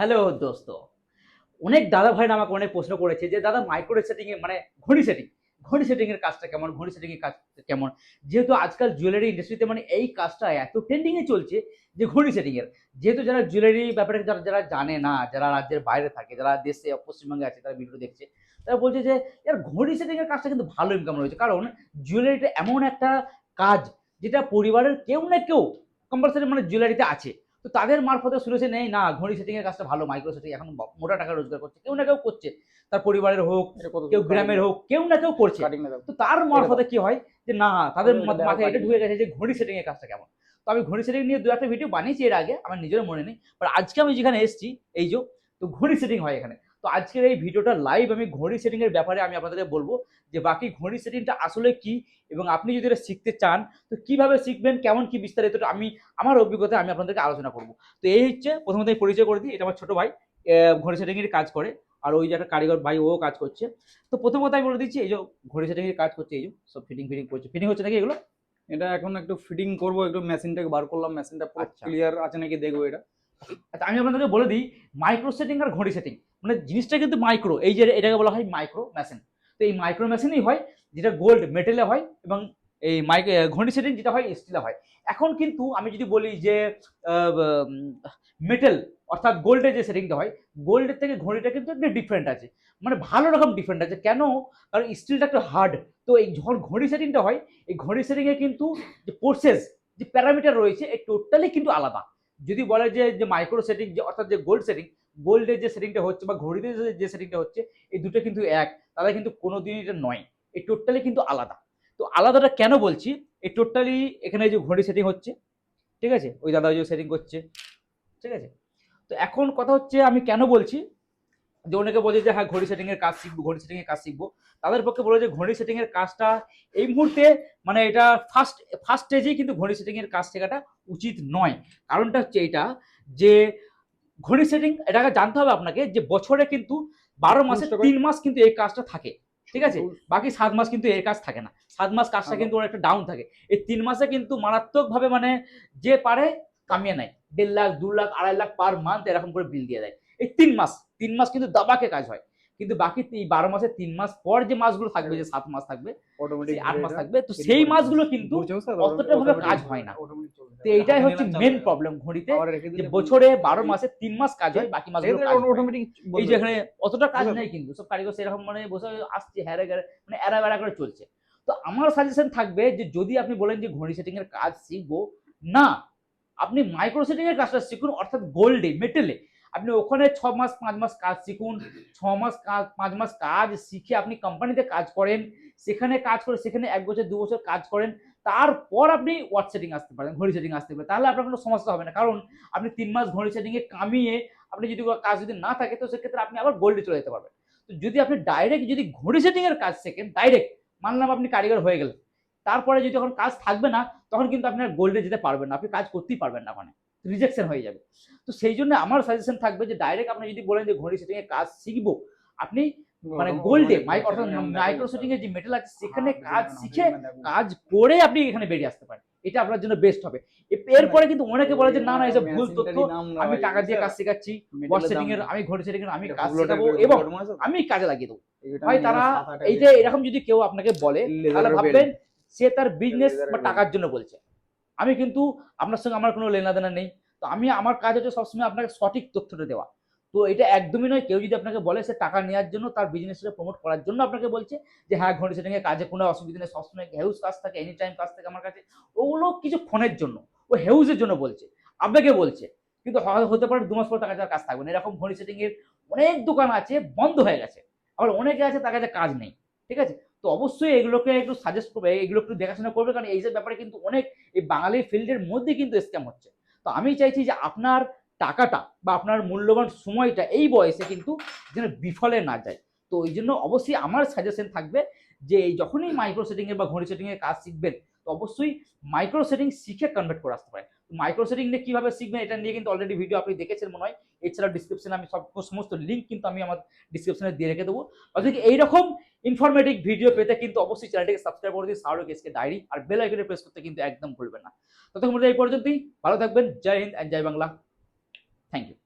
Hello দোস্ত। অনেক দাদা ভাইরা আমাকে অনেক প্রশ্ন করেছে যে, দাদা মাইক্রো সেটিং এ মানে ঘড়ি সেটিং ঘড়ি সেটিং এর কাজটা কেমন? ঘড়ি সেটিং এর কাজ কেমন? যেহেতু আজকাল জুয়েলারি ইন্ডাস্ট্রিতে মানে এই কাজটা এত ট্রেন্ডিং এ চলছে যে, ঘড়ি সেটিং এর। যেহেতু যারা জুয়েলারি ব্যাপারে যারা যারা জানে না, যারা রাজ্যের বাইরে থাকে, যারা দেশে পশ্চিমবঙ্গে আছে, তারা ভিডিও দেখছে, তারা বলছে যে, ইয়ার ঘড়ি সেটিং এর কাজটা কিন্তু ভালো ইনকাম রয়েছে। কারণ জুয়েলারিটা এমন একটা কাজ যেটা পরিবারের কেউ না কেউ কম্পালসারি মানে জুয়েলারিতে আছে। তো তাদের মারফতে শুনেছে নেই না ঘড়ি সেটিংয়ের এর কাজটা ভালো মাইক্রো সেটিং এখন মোটা টাকা রোজগার করছে কেউ না কেউ করছে তার পরিবারের হোক কেউ গ্রামের হোক কেউ না কেউ করছে। তো তার মারফতে কি হয় যে না তাদের মাথায় এটা ঢুকে গেছে যে ঘড়ি সেটিংয়ের এর কাজটা কেমন। তো আমি ঘড়ি সেটিং নিয়ে দু একটা ভিডিও বানিয়েছি এর আগে আমার নিজের মনে নেই বাট আজকে আমি যেখানে এসেছি এই যে তো ঘড়ি সেটিং হয় এখানে। তো আজকের এই ভিডিওটা লাইভ আমি ঘড়ি সেটিং এর ব্যাপারে আমি আপনাদেরকে বলব যে বাকি ঘড়ি সেটিংটা আসলে কি এবং আপনি যদি এটা শিখতে চান তো কীভাবে শিখবেন কেমন কি বিস্তারিত আমি আমার অভিজ্ঞতা আমি আপনাদেরকে আলোচনা করব। তো এই হচ্ছে প্রথমত আমি পরিচয় করে দিই এটা আমার ছোট ভাই ঘড়ি সেটিং এর কাজ করে আর ওই যে একটা কারিগর ভাই ও কাজ করছে। তো প্রথম কথা আমি বলে দিচ্ছি এই যে ঘড়ি সেটিং এর কাজ করছে এই যে সব ফিটিং ফিটিং করছে। ফিটিং হচ্ছে নাকি এগুলো? এটা এখন একটু ফিটিং করব একটু মেশিনটাকে বার করলাম মেশিনটা পুরো আচ্ছা। ক্লিয়ার আছে নাকি দেখব এটা। আচ্ছা আমি আপনাদেরকে বলে দিই মাইক্রো সেটিং আর ঘড়ি সেটিং মানে জিনিসটা কিন্তু মাইক্রো এই যে এটাকে বলা হয় মাইক্রো মেশিন তো এই মাইক্রো মেশিনই হয়, যেটা গোল্ড মেটেলে হয় এবং এই মাইক ঘড়ি সেটিং যেটা হয় স্টিলে হয়। এখন কিন্তু আমি যদি বলি যে মেটেল অর্থাৎ গোল্ডের যে সেটিংটা হয় গোল্ডের থেকে ঘড়িটা কিন্তু একটা ডিফারেন্ট আছে। মানে ভালো রকম ডিফারেন্ট আছে। কেন? কারণ স্টিলটা একটু হার্ড তো এই যখন ঘড়ি সেটিংটা হয়, এই ঘড়ি সেটিংয়ে কিন্তু যে প্রসেস যে প্যারামিটার রয়েছে এই টোটালি কিন্তু আলাদা। যদি বলে যে যে মাইক্রো সেটিং যে অর্থাৎ যে গোল্ড সেটিং গোল্ডের যে সেটিংটা হচ্ছে বা ঘড়িতে যে- সেটিংটা হচ্ছে, এই দুটো কিন্তু এক। তারা কিন্তু কোনো দিনই এটা নয়। এই টোটালি কিন্তু আলাদা। তো আলাদাটা কেন বলছি? এই টোটালি এখানে যে ঘড়ি সেটিং হচ্ছে, ঠিক আছে? ওই দাদা ওই যে সেটিং করছে ঠিক আছে? তো এখন কথা হচ্ছে আমি কেন বলছি? যে অনেকে বলে যে হ্যাঁ ঘড়ি সেটিং এর কাজ শিখব ঘড়ি সেটিং এর কাজ শিখব। তাদের পক্ষে বলে যে ঘড়ি সেটিং এর কাজটা এই মুহূর্তে মানে এটা ফার্স্ট ফার্স্ট স্টেজেই কিন্তু ঘড়ি সেটিং এর কাজ শেখাটা উচিত নয়। কারণটা হচ্ছে এটা যে ঘড়ি সেটিং এটাকে জানতে হবে আপনাকে যে বছরে কিন্তু বারো মাসে তিন মাস কিন্তু এই কাজটা থাকে। ঠিক আছে? বাকি সাত মাস কিন্তু এর কাজ থাকে না। সাত মাস কাজটা কিন্তু ওর একটা ডাউন থাকে। এই তিন মাসে কিন্তু মারাত্মকভাবে মানে যে পারে কামিয়ে নেয়। দেড় লাখ দু লাখ আড়াই লাখ পার মান্থ এরকম করে বিল দিয়ে দেয়। এই তিন মাস তিন মাস কিন্তু দাবাকে কাজ হয়। কিন্তু বাকি এই বারো মাসে তিন মাস পর যে মাসগুলো থাকবে যে সাত মাস থাকবে অটোমেটিক আট মাস থাকবে। তো সেই মাসগুলো কিন্তু অতটা ভাবে কাজ হয় না। তো এইটাই হচ্ছে মেন প্রবলেম ঘড়িতে যে বছরে বারো মাসে তিন মাস কাজ হয় বাকি মাসগুলো। অটোমেটিক এই যে এখানে অতটা কাজ। নেই কিন্তু সব কারিগর সেরকম মানে বসে আসছে হ্যারে গ্যারে মানে এরা বেড়া করে চলছে। তো আমার সাজেশন থাকবে যে যদি আপনি বলেন যে ঘড়ি সেটিং এর কাজ শিখব না আপনি মাইক্রো সেটিং এর কাজটা শিখুন অর্থাৎ গোল্ডে মেটেলে আপনি ওখানে ছ মাস, পাঁচ মাস কাজ শিখুন। ছ মাস কাজ পাঁচ মাস কাজ শিখে আপনি কোম্পানিতে কাজ করেন। সেখানে কাজ করে, সেখানে এক বছর, দু বছর কাজ করেন। তারপর আপনি ওয়াট সেটিং আসতে পারেন, ঘড়ি সেটিং আসতে পারেন। তাহলে আপনার কোনো সমস্যা হবে না। কারণ আপনি তিন মাস ঘড়ি সেটিং এ কামিয়ে আপনি যদি কাজ যদি না থাকে, তো সেক্ষেত্রে আপনি আবার গোল্ডে চলে যেতে পারবেন। তো যদি আপনি ডাইরেক্ট যদি ঘড়ি সেটিং এর কাজ শেখেন ডাইরেক্ট মানলাম আপনি কারিগর হয়ে গেলেন। তারপরে যদি যখন কাজ থাকবে না, তখন কিন্তু আপনি আর গোল্ডে যেতে পারবেন না। আপনি কাজ করতেই পারবেন না ওখানে। রিজেকশন হয়ে যাবে। তো সেই জন্য আমার সাজেশন থাকবে যে ডাইরেক্ট আপনি যদি বলেন যে ঘড়ি সেটিং এর কাজ শিখব আপনি মানে গোল্ডে মাইক অর্থাৎ মাইক্রো সেটিং এর যে মেটাল আছে সেখানে কাজ শিখে কাজ করে আপনি এখানে বেরিয়ে আসতে পারেন। এটা আপনার জন্য বেস্ট হবে। এরপরে কিন্তু অনেকে বলে যে না না এসব ভুল তথ্য আমি টাকা দিয়ে কাজ শেখাচ্ছি সেটিং এর আমি ঘড়ি সেটিং এর আমি কাজ শেখাবো এবং আমি কাজে লাগিয়ে দেবো। ভাই তারা এই যে এরকম যদি কেউ আপনাকে বলে তাহলে ভাববেন সে তার বিজনেস বা টাকার জন্য বলছে। আমি কিন্তু আপনার সঙ্গে আমার কোনো লেনাদেনা নেই। তো আমি আমার কাজ হচ্ছে সবসময় আপনাকে সঠিক তথ্যটা দেওয়া। তো এটা একদমই নয়, কেউ যদি আপনাকে বলে সে টাকা নেওয়ার জন্য, তার বিজনেসটা প্রমোট করার জন্য আপনাকে বলছে যে হ্যাঁ ঘড়ি সেটিং এর কাজে কোনো অসুবিধা নেই, সবসময় হেউজ কাজ থাকে এনি টাইম কাজ থাকে আমার কাছে। ওগুলো কিছু ফোনের জন্য, ও হেউজের জন্য বলছে, আপনাকে বলছে। কিন্তু হতে পারে দু মাস পর কাছে কাজ থাকবে না। এরকম ঘড়ি সেটিং এর অনেক দোকান আছে, বন্ধ হয়ে গেছে। আবার অনেকে আছে তার কাছে কাজ নেই, ঠিক আছে? তো অবশ্যই এগুলোকে একটু সাজেস্ট করবে এগুলো একটু দেখাশোনা করবে, কারণ এইসব ব্যাপারে কিন্তু অনেক এই বাঙালি ফিল্ডের মধ্যে কিন্তু স্ক্যাম হচ্ছে। তো আমি চাইছি যে আপনার টাকাটা বা আপনার মূল্যবান সময়টা এই বয়সে কিন্তু যেন বিফলে না যায়। তো ওই জন্য অবশ্যই আমার সাজেশন থাকবে যে যখনই মাইক্রো সেটিংয়ে বা ঘড়ি সেটিংয়ে কাজ শিখবেন অবশ্যই মাইক্রো সেটিং শিখে কনভার্ট করে আসতে পারেন মাইক্রো সেটিং নিয়ে কীভাবে শিখবেন এটা নিয়ে কিন্তু অলরেডি ভিডিও আপনি দেখেছেন মনে হয়। এছাড়া ডিসক্রিপশনে আমি সব সমস্ত লিঙ্ক কিন্তু আমি আমার ডিসক্রিপশনে দিয়ে রেখে দেবো। অর্থাৎ এইরকম ইনফরমেটিভ ভিডিও পেতে কিন্তু অবশ্যই চ্যানেলটিকে সাবস্ক্রাইব করে দিন সাউরক এসকে ডায়েরি আর বেল আইকনে প্রেস করতে কিন্তু একদম ভুলবেন না। ততক্ষণ এই পর্যন্তই। ভালো থাকবেন। Jai Hind and Jai Bangla. Thank you